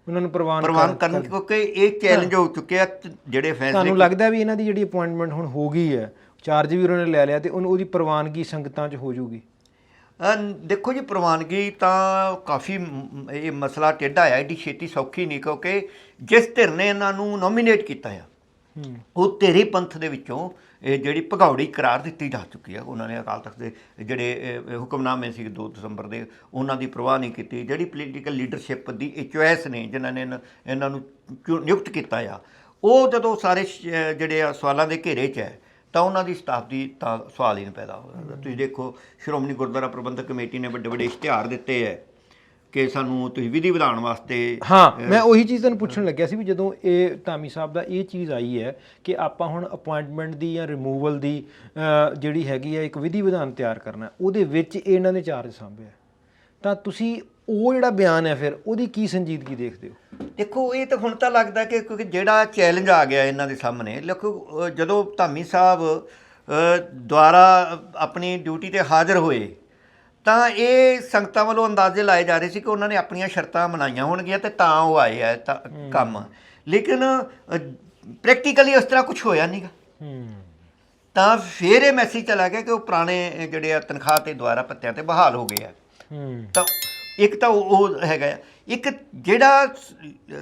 ਉਹਨਾਂ ਨੂੰ ਪ੍ਰਵਾਨ ਪ੍ਰਵਾਨ ਕਰ- ਕਰਨ ਕਿਉਂਕਿ ਇਹ ਚੈਲੰਜ ਹੋ ਚੁੱਕੇ ਆ ਤੇ ਜਿਹੜੇ ਤੁਹਾਨੂੰ ਫੈਸਲੇ ਲੱਗਦਾ ਵੀ ਇਹਨਾਂ ਦੀ ਜਿਹੜੀ ਅਪਾਇੰਟਮੈਂਟ ਹੁਣ ਹੋ ਗਈ ਹੈ ਚਾਰਜ ਵੀ ਉਹਨਾਂ ਨੇ ਲੈ ਲਿਆ ਤੇ ਉਹਨੂੰ ਉਹਦੀ ਪ੍ਰਵਾਨਗੀ ਸੰਗਤਾਂ 'ਚ ਹੋ ਅਹ ਦੇਖੋ ਜੀ ਪ੍ਰਵਾਨਗੀ ਤਾਂ ਕਾਫੀ ਇਹ ਮਸਲਾ ਟੇਢਾ ਆ ਏਡੀ ਛੇਤੀ ਸੌਖੀ ਨਹੀਂ ਕਿਉਂਕਿ ਜਿਸ ਧਿਰ ਨੇ ਇਹਨਾਂ ਨੂੰ ਨੋਮੀਨੇਟ ਕੀਤਾ ਆ ਉਹ ਤੇਰੇ ਪੰਥ ਦੇ ਵਿੱਚੋਂ ਇਹ ਜਿਹੜੀ ਭਗੌੜੀ ਕਰਾਰ ਦਿੱਤੀ ਜਾ ਚੁੱਕੀ ਹੈ ਉਹਨਾਂ ਨੇ ਅਕਾਲ ਤਖਤ ਦੇ ਜਿਹੜੇ ਹੁਕਮਨਾਮੇ ਸੀ 2 ਦਸੰਬਰ ਦੇ ਉਹਨਾਂ ਦੀ ਪ੍ਰਵਾਹ ਨਹੀਂ ਕੀਤੀ। ਜਿਹੜੀ ਪੋਲੀਟੀਕਲ ਲੀਡਰਸ਼ਿਪ ਦੀ ਇਹ ਚੁਆਇਸ ਨੇ ਜਿਨ੍ਹਾਂ ਨੇ ਇਹਨਾਂ- ਨੂੰ ਨਿਯੁਕਤ ਕੀਤਾ ਆ ਉਹ ਜਦੋਂ ਸਾਰੇ ਜਿਹੜੇ ਆ ਸਵਾਲਾਂ ਦੇ ਘੇਰੇ 'ਚ ਹੈ ਤਾਂ ਉਹਨਾਂ ਦੀ ਸਟਾਫ ਦੀ ਤਾਂ ਸਵਾਲ ਹੀ ਨਹੀਂ ਪੈਦਾ ਹੋਇਆ ਤੁਸੀਂ ਦੇਖੋ ਸ਼੍ਰੋਮਣੀ ਗੁਰਦੁਆਰਾ ਪ੍ਰਬੰਧਕ ਕਮੇਟੀ ਨੇ ਵੱਡੇ ਵੱਡੇ ਇਸ਼ਤਿਹਾਰ ਦਿੱਤੇ ਹੈ ਕਿ ਸਾਨੂੰ ਤੁਸੀਂ ਵਿਧੀ ਵਿਧਾਨ ਵਾਸਤੇ ਹਾਂ ਮੈਂ ਉਹੀ ਚੀਜ਼ ਤੁਹਾਨੂੰ ਪੁੱਛਣ ਲੱਗਿਆ ਸੀ ਵੀ ਜਦੋਂ ਇਹ ਧਾਮੀ ਸਾਹਿਬ ਦਾ ਇਹ ਚੀਜ਼ ਆਈ ਹੈ ਕਿ ਆਪਾਂ ਹੁਣ ਅਪਾਇੰਟਮੈਂਟ ਦੀ ਜਾਂ ਰਿਮੂਵਲ ਦੀ ਜਿਹੜੀ ਹੈਗੀ ਹੈ ਇੱਕ ਵਿਧੀ ਵਿਧਾਨ ਤਿਆਰ ਕਰਨਾ ਉਹਦੇ ਵਿੱਚ ਇਹਨਾਂ ਨੇ ਚਾਰਜ ਸਾਂਭਿਆ। ਤਾਂ ਤੁਸੀਂ ਉਹ ਜਿਹੜਾ ਬਿਆਨ ਹੈ ਫਿਰ ਉਹਦੀ ਕੀ ਸੰਜੀਦਗੀ ਦੇਖਦੇ ਹੋ? ਦੇਖੋ ਇਹ ਤਾਂ ਹੁਣ ਤਾਂ ਲੱਗਦਾ ਕਿ ਕਿਉਂਕਿ ਜਿਹੜਾ ਚੈਲੰਜ ਆ ਗਿਆ ਇਹਨਾਂ ਦੇ ਸਾਹਮਣੇ ਦੇਖੋ ਜਦੋਂ ਧਾਮੀ ਸਾਹਿਬ ਦੁਆਰਾ ਆਪਣੀ ਡਿਊਟੀ ਤੇ ਹਾਜ਼ਰ ਹੋਏ ਤਾਂ ਇਹ ਸੰਗਤਾਂ ਵੱਲੋਂ ਅੰਦਾਜ਼ੇ ਲਾਏ ਜਾ ਰਹੇ ਸੀ ਕਿ ਉਹਨਾਂ ਨੇ ਆਪਣੀਆਂ ਸ਼ਰਤਾਂ ਮਨਾਈਆਂ ਹੋਣਗੀਆਂ ਤੇ ਤਾਂ ਉਹ ਆਏ ਆ ਤਾਂ ਕੰਮ। ਲੇਕਿਨ ਪ੍ਰੈਕਟੀਕਲੀ ਉਸ ਤਰ੍ਹਾਂ ਕੁਝ ਹੋਇਆ ਨਹੀਂਗਾ ਤਾਂ ਫਿਰ ਇਹ ਮੈਸੇਜ ਚਲਾ ਗਿਆ ਕਿ ਉਹ ਪੁਰਾਣੇ ਜਿਹੜੇ ਆ ਤਨਖਾਹ ਤੇ ਦੁਆਰਾ ਪੱਤਿਆਂ ਤੇ ਬਹਾਲ ਹੋ ਗਏ ਆ। ਤਾਂ ਇੱਕ ਤਾਂ ਉਹ ਹੈਗਾ। ਇੱਕ ਜਿਹੜਾ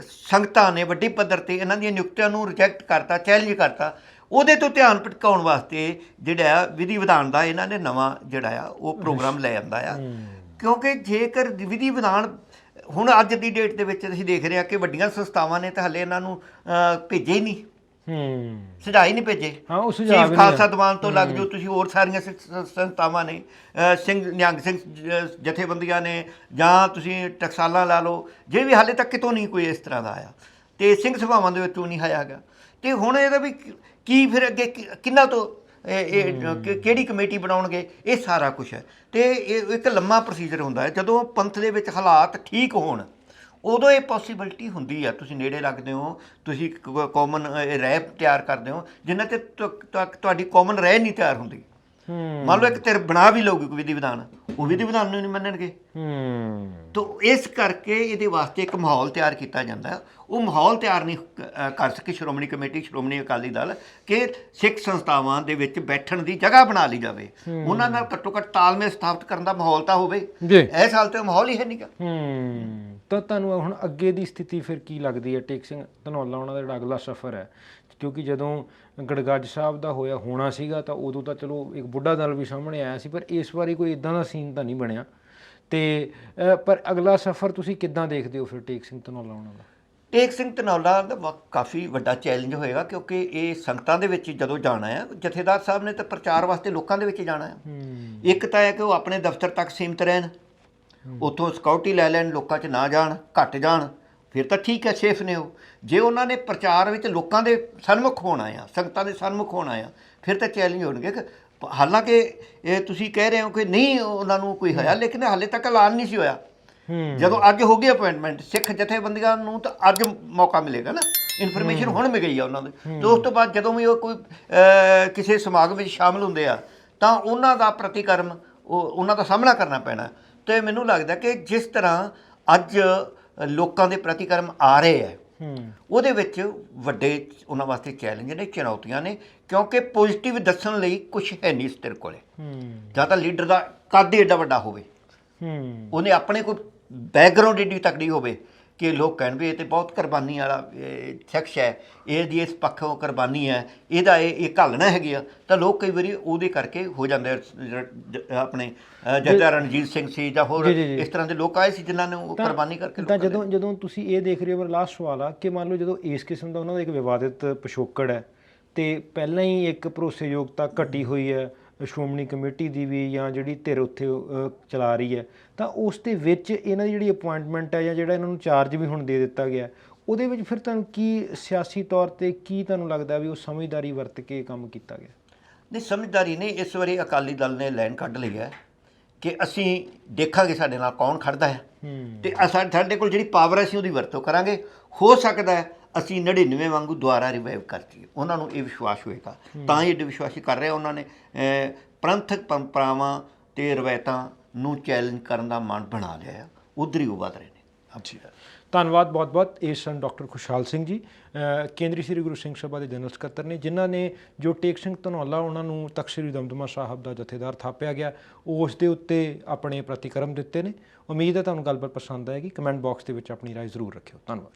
ਸੰਗਤਾਂ ਨੇ ਵੱਡੀ ਪੱਧਰ ਤੇ ਇਹਨਾਂ ਦੀਆਂ ਨਿਯੁਕਤੀਆਂ ਨੂੰ ਰਿਜੈਕਟ ਕਰਤਾ ਚੈਲੰਜ ਕਰਤਾ ਉਹਦੇ ਤੋਂ ਧਿਆਨ ਭਟਕਾਉਣ ਵਾਸਤੇ ਜਿਹੜਾ ਵਿਧੀ ਵਿਧਾਨ ਦਾ ਇਹਨਾਂ ਨੇ ਨਵਾਂ ਜਿਹੜਾ ਆ ਉਹ ਪ੍ਰੋਗਰਾਮ ਲੈ ਆਂਦਾ ਆ। ਕਿਉਂਕਿ ਜੇਕਰ ਵਿਧੀ ਵਿਧਾਨ ਹੁਣ ਅੱਜ ਦੀ ਡੇਟ ਦੇ ਵਿੱਚ ਅਸੀਂ ਦੇਖ ਰਹੇ ਹਾਂ ਕਿ ਵੱਡੀਆਂ ਸੰਸਥਾਵਾਂ ਨੇ ਤਾਂ ਹਲੇ ਇਹਨਾਂ ਨੂੰ ਭੇਜੇ ਹੀ ਨਹੀਂ। ਹੂੰ। ਸੁਝਾਅ ਹੀ ਨਹੀਂ ਭੇਜੇ। ਹਾਂ ਉਹ ਸੁਝਾਅ ਚੀਫ ਨਹੀਂ ਖਾਲਸਾ ਆ। ਦੀਵਾਨ ਤੋਂ ਲੱਗ ਜਾਓ ਤੁਸੀਂ ਹੋਰ ਸਾਰੀਆਂ ਸਿੱਖ ਸੰ- ਸੰਸਥਾਵਾਂ ਨੇ ਅ, ਸਿੰਘ ਨਿਹੰਗ ਸਿੰਘ ਜ- ਜਥੇਬੰਦੀਆਂ ਨੇ ਜਾਂ ਤੁਸੀਂ ਟਕਸਾਲਾਂ ਲਾ ਲਓ ਜੇ ਵੀ ਹਾਲੇ ਤੱਕ ਕਿਤੋਂ ਨਹੀਂ ਕੋਈ ਇਸ ਤਰ੍ਹਾਂ ਦਾ ਆਇਆ। ਤੇ ਸਿੰਘ ਸਭਾਵਾਂ ਦੇ ਵਿੱਚੋਂ ਨਹੀਂ ਆਇਆ ਹੈਗਾ। ਤੇ ਹੁਣ ਇਹਦਾ ਵੀ ਕੀ- ਕੀ ਫਿਰ ਅੱਗੇ ਕਿ- ਕਿੰਨਾ ਤੋਂ ਇਹ ਇਹ ਕਿ- ਕਿਹੜੀ ਕਮੇਟੀ ਬਣਾਉਣਗੇ ਇਹ ਸਾਰਾ ਕੁਝ ਹੈ। ਤੇ ਇਹ ਇੱਕ ਲੰਮਾ ਪ੍ਰੋਸੀਜਰ ਹੁੰਦਾ ਹੈ। ਜਦੋਂ ਪੰਥ ਦੇ ਵਿੱਚ ਹਾਲਾਤ ਠੀਕ ਹੋਣ ਉਦੋਂ ਇਹ ਪੋਸੀਬਿਲਿਟੀ ਹੁੰਦੀ ਆ ਤੁਸੀਂ ਨੇੜੇ ਲੱਗਦੇ ਹੋ ਤੁਸੀਂ ਕਾਮਨ ਰਹਿ ਤਿਆਰ ਕਰਦੇ ਹੋ ਜਿੰਨਾ ਤੇ ਤੁਹਾਡੀ ਕਾਮਨ ਰਹਿ ਨਹੀਂ ਤਿਆਰ ਹੁੰਦੀ। ਹੂੰ। ਮੰਨ ਲਓ ਇੱਕ ਤੇਰੇ ਬਣਾ ਵੀ ਲਓਗੇ ਕੋਈ ਵਿਧੀ ਵਿਧਾਨ ਉਹ ਵਿਧੀ ਵਿਧਾਨ ਨੂੰ ਨਹੀਂ ਮੰਨਣਗੇ। ਹੂੰ। ਤੋ ਇਸ ਕਰਕੇ ਇਹਦੇ ਵਾਸਤੇ ਇੱਕ ਮਾਹੌਲ ਤਿਆਰ ਕੀਤਾ ਜਾਂਦਾ। ਉਹ ਮਾਹੌਲ ਤਿਆਰ ਨਹੀਂ ਕਰ ਸਕੀ ਸ਼੍ਰੋਮਣੀ ਕਮੇਟੀ ਸ਼੍ਰੋਮਣੀ ਅਕਾਲੀ ਦਲ ਕਿ ਸਿੱਖ ਸੰਸਥਾਵਾਂ ਦੇ ਵਿੱਚ ਬੈਠਣ ਦੀ ਜਗ੍ਹਾ ਬਣਾ ਲਈ ਜਾਵੇ। ਉਹਨਾਂ ਨਾਲ ਘੱਟੋ ਘੱਟ ਤਾਲਮੇਲ ਸਥਾਪਿਤ ਕਰਨ ਦਾ ਮਾਹੌਲ ਤਾਂ ਹੋਵੇ। ਇਸ ਹਾਲ ਤੇ ਮਾਹੌਲ ਹੀ ਹੈ ਨਹੀਂਗਾ ਹੂੰ। ਤਾਂ ਤੁਹਾਨੂੰ ਹੁਣ ਅੱਗੇ ਦੀ ਸਥਿਤੀ ਫਿਰ ਕੀ ਲੱਗਦੀ ਹੈ? ਟੇਕ ਸਿੰਘ ਧਨੌਲਾ ਉਹਨਾਂ ਦਾ ਜਿਹੜਾ ਅਗਲਾ ਸਫ਼ਰ ਹੈ ਕਿਉਂਕਿ ਜਦੋਂ ਗੜਗੱਜ ਸਾਹਿਬ ਦਾ ਹੋਇਆ ਹੋਣਾ ਸੀਗਾ ਤਾਂ ਉਦੋਂ ਤਾਂ ਚਲੋ ਇੱਕ ਬੁੱਢਾ ਦਲ ਵੀ ਸਾਹਮਣੇ ਆਇਆ ਸੀ ਪਰ ਇਸ ਵਾਰੀ ਕੋਈ ਇਦਾਂ ਦਾ ਸੀਨ ਤਾਂ ਨਹੀਂ ਬਣਿਆ। ਤੇ ਪਰ ਅਗਲਾ ਸਫ਼ਰ ਤੁਸੀਂ ਕਿੱਦਾਂ ਦੇਖਦੇ ਹੋ ਫਿਰ ਟੇਕ ਸਿੰਘ ਧਨੌਲਾ ਉਹਨਾਂ ਦਾ? ਟੇਕ ਸਿੰਘ ਧਨੌਲਾ ਦਾ ਕਾਫੀ ਵੱਡਾ ਚੈਲੰਜ ਹੋਏਗਾ ਕਿਉਂਕਿ ਇਹ ਸੰਗਤਾਂ ਦੇ ਵਿੱਚ ਜਦੋਂ ਜਾਣਾ ਹੈ ਜਥੇਦਾਰ ਸਾਹਿਬ ਨੇ ਤਾਂ ਪ੍ਰਚਾਰ ਵਾਸਤੇ ਲੋਕਾਂ ਦੇ ਵਿੱਚ ਜਾਣਾ ਹੈ। ਇੱਕ ਤਾਂ ਹੈ ਕਿ ਉਹ ਆਪਣੇ ਦਫ਼ਤਰ ਤੱਕ ਸੀਮਤ ਰਹਿਣ ਉੱਥੋਂ ਸਿਕਿਉਰਿਟੀ ਲੈ ਲੈਣ ਲੋਕਾਂ 'ਚ ਨਾ ਜਾਣ ਘੱਟ ਜਾਣ ਫਿਰ ਤਾਂ ਠੀਕ ਹੈ ਸੇਫ ਨੇ ਉਹ। ਜੇ ਉਹਨਾਂ ਨੇ ਪ੍ਰਚਾਰ ਵਿੱਚ ਲੋਕਾਂ ਦੇ ਸਨਮੁਖ ਹੋਣਾ ਆ ਸੰਗਤਾਂ ਦੇ ਸਨਮੁਖ ਹੋਣਾ ਆ ਫਿਰ ਤਾਂ ਚੈਲੰਜ ਹੋਣਗੇ। ਹਾਲਾਂਕਿ ਇਹ ਤੁਸੀਂ ਕਹਿ ਰਹੇ ਹੋ ਕਿ ਨਹੀਂ ਉਹਨਾਂ ਨੂੰ ਕੋਈ ਹੋਇਆ ਲੇਕਿਨ ਹਾਲੇ ਤੱਕ ਐਲਾਨ ਨਹੀਂ ਸੀ ਹੋਇਆ। ਜਦੋਂ ਅੱਜ ਹੋ ਗਈ ਅਪਾਇੰਟਮੈਂਟ ਸਿੱਖ ਜਥੇਬੰਦੀਆਂ ਨੂੰ ਤਾਂ ਅੱਜ ਮੌਕਾ ਮਿਲੇਗਾ ਨਾ। ਇਨਫੋਰਮੇਸ਼ਨ ਹੁਣ ਮਿਲ ਗਈ ਆ ਉਹਨਾਂ ਦੇ। ਤੇ ਉਸ ਤੋਂ ਬਾਅਦ ਜਦੋਂ ਵੀ ਉਹ ਕੋਈ ਕਿਸੇ ਸਮਾਗਮ ਵਿੱਚ ਸ਼ਾਮਲ ਹੁੰਦੇ ਆ ਤਾਂ ਉਹਨਾਂ ਦਾ ਪ੍ਰਤੀਕਰਮ ਉਹ ਉਹਨਾਂ ਦਾ ਸਾਹਮਣਾ ਕਰਨਾ ਪੈਣਾ। ਤੇ ਮੈਨੂੰ ਲੱਗਦਾ ਕਿ ਜਿਸ ਤਰ੍ਹਾਂ ਅੱਜ ਲੋਕਾਂ ਦੇ ਪ੍ਰਤੀਕਰਮ ਆ ਰਹੇ ਆ ਉਹਦੇ ਵਿੱਚ ਵੱਡੇ ਉਹਨਾਂ ਵਾਸਤੇ ਚੈਲੰਜ ਨੇ ਚੁਣੌਤੀਆਂ ਨੇ ਕਿਉਂਕਿ ਪੋਜ਼ਿਟਿਵ ਦੱਸਣ ਲਈ ਕੁਝ ਹੈ ਨਹੀਂ ਇਸ ਤੇਰੇ ਕੋਲੇ। ਜਾਂ ਤਾਂ ਲੀਡਰ ਦਾ ਕੱਦ ਹੀ ਏਡਾ ਵੱਡਾ ਹੋਵੇ। ਉਹਨੇ ਆਪਣੇ ਕੋਈ ਬੈਕਗ੍ਰਾਉਂਡ ਏਡੀ ਤਕੜੀ ਹੋਵੇ ਕਿ ਲੋਕ ਕਹਿਣ ਵੀ ਇਹ ਤੇ ਬਹੁਤ ਕੁਰਬਾਨੀ ਵਾਲਾ ਇਹ ਸ਼ਖਸ ਹੈ ਇਹਦੀ ਇਸ ਪੱਖੋਂ ਕੁਰਬਾਨੀ ਹੈ ਇਹਦਾ ਇਹ ਇਹ ਘਾਲਣਾ ਹੈਗੀ ਆ ਤਾਂ ਲੋਕ ਕਈ ਵਾਰੀ ਉਹਦੇ ਕਰਕੇ ਹੋ ਜਾਂਦੇ ਆਪਣੇ ਜੱਜਾ ਰਣਜੀਤ ਸਿੰਘ ਸੀ ਜਾਂ ਹੋਰ। ਇਸ ਤਰ੍ਹਾਂ ਦੇ ਲੋਕ ਆਏ ਸੀ ਜਿਨ੍ਹਾਂ ਨੇ ਉਹ ਕੁਰਬਾਨੀ ਕਰਕੇ ਤਾਂ ਜਦੋਂ ਜਦੋਂ ਤੁਸੀਂ ਇਹ ਦੇਖ ਰਹੇ ਹੋ ਲਾਸਟ ਸਵਾਲ ਆ ਕਿ ਮੰਨ ਲਓ ਜਦੋਂ ਇਸ ਕਿਸਮ ਦਾ ਉਹਨਾਂ ਦਾ ਇੱਕ ਵਿਵਾਦਿਤ ਪਿਛੋਕੜ ਹੈ ਤੇ ਪਹਿਲਾਂ ਹੀ ਇੱਕ ਭਰੋਸੇਯੋਗਤਾ ਘਟੀ ਹੋਈ ਹੈ ਸ਼੍ਰੋਮਣੀ ਕਮੇਟੀ ਦੀ ਵੀ ਜਾਂ ਜਿਹੜੀ ਧਿਰ ਉੱਥੇ ਚਲਾ ਰਹੀ ਹੈ ਤਾਂ ਉਸ ਦੇ ਵਿੱਚ ਇਹਨਾਂ ਦੀ ਜਿਹੜੀ ਅਪਾਇੰਟਮੈਂਟ ਹੈ ਜਾਂ ਜਿਹੜਾ ਇਹਨਾਂ ਨੂੰ ਚਾਰਜ ਵੀ ਹੁਣ ਦੇ ਦਿੱਤਾ ਗਿਆ ਉਹਦੇ ਵਿੱਚ ਫਿਰ ਤੁਹਾਨੂੰ ਕੀ ਸਿਆਸੀ ਤੌਰ ਤੇ ਕੀ ਤੁਹਾਨੂੰ ਲੱਗਦਾ ਵੀ ਉਹ ਸਮਝਦਾਰੀ ਵਰਤ ਕੇ ਕੰਮ ਕੀਤਾ ਗਿਆ? ਨਹੀਂ ਸਮਝਦਾਰੀ ਨਹੀਂ ਇਸ ਵਾਰੀ ਅਕਾਲੀ ਦਲ ਨੇ ਲਾਈਨ ਕੱਢ ਲਈ ਹੈ ਕਿ ਅਸੀਂ ਦੇਖਾਂਗੇ ਸਾਡੇ ਨਾਲ ਕੌਣ ਖੜਦਾ ਹੈ ਤੇ ਸਾਡੇ ਕੋਲ ਜਿਹੜੀ ਪਾਵਰ ਹੈ ਅਸੀਂ ਉਹਦੀ ਵਰਤੋਂ ਕਰਾਂਗੇ ਹੋ ਸਕਦਾ ਹੈ ਅਸੀਂ 99 ਵਾਂਗੂ ਦੁਬਾਰਾ ਰਿਵਾਈਵ ਕਰ ਜੀਏ ਉਹਨਾਂ ਨੂੰ ਇਹ ਵਿਸ਼ਵਾਸ ਹੋਏਗਾ। ਤਾਂ ਇਹ ਵਿਸ਼ਵਾਸੀ ਕਰ ਰਹੇ ਉਹਨਾਂ ਨੇ ਪ੍ਰੰਥਕ ਪਰੰਪਰਾਵਾਂ ਤੇ ਰਵਾਇਤਾਂ ਨੂੰ ਚੈਲੰਜ ਕਰਨ ਦਾ ਮਨ ਬਣਾ ਲਿਆ ਉਧਰ ਹੀ ਉਹ ਵਧ ਰਹੇ ਨੇ। ਜੀ ਧੰਨਵਾਦ ਬਹੁਤ-ਬਹੁਤ ਇਹ ਸਨ ਡਾਕਟਰ ਖੁਸ਼ਹਾਲ ਸਿੰਘ ਜੀ। ਕੇਂਦਰੀ ਸ੍ਰੀ ਗੁਰੂ ਸਿੰਘ ਸਭਾ ਦੇ ਜਨਰਲ ਸਕੱਤਰ ਨੇ ਜਿਨ੍ਹਾਂ ਨੇ ਜੋ ਟੇਕ ਸਿੰਘ ਧਨੌਲਾ ਉਹਨਾਂ ਨੂੰ ਤਖਤ ਸ੍ਰੀ ਦਮਦਮਾ ਸਾਹਿਬ ਦਾ ਜਥੇਦਾਰ ਥਾਪਿਆ ਗਿਆ ਉਸ ਦੇ ਉੱਤੇ ਆਪਣੇ ਪ੍ਰਤੀਕਰਮ ਦਿੱਤੇ ਨੇ। ਉਮੀਦ ਹੈ ਤੁਹਾਨੂੰ ਗੱਲਬਾਤ ਪਸੰਦ ਆਏਗੀ। ਕਮੈਂਟ ਬਾਕਸ ਦੇ ਵਿੱਚ ਆਪਣੀ ਰਾਏ ਜ਼ਰੂਰ ਰੱਖਿਓ। ਧੰਨਵਾਦ।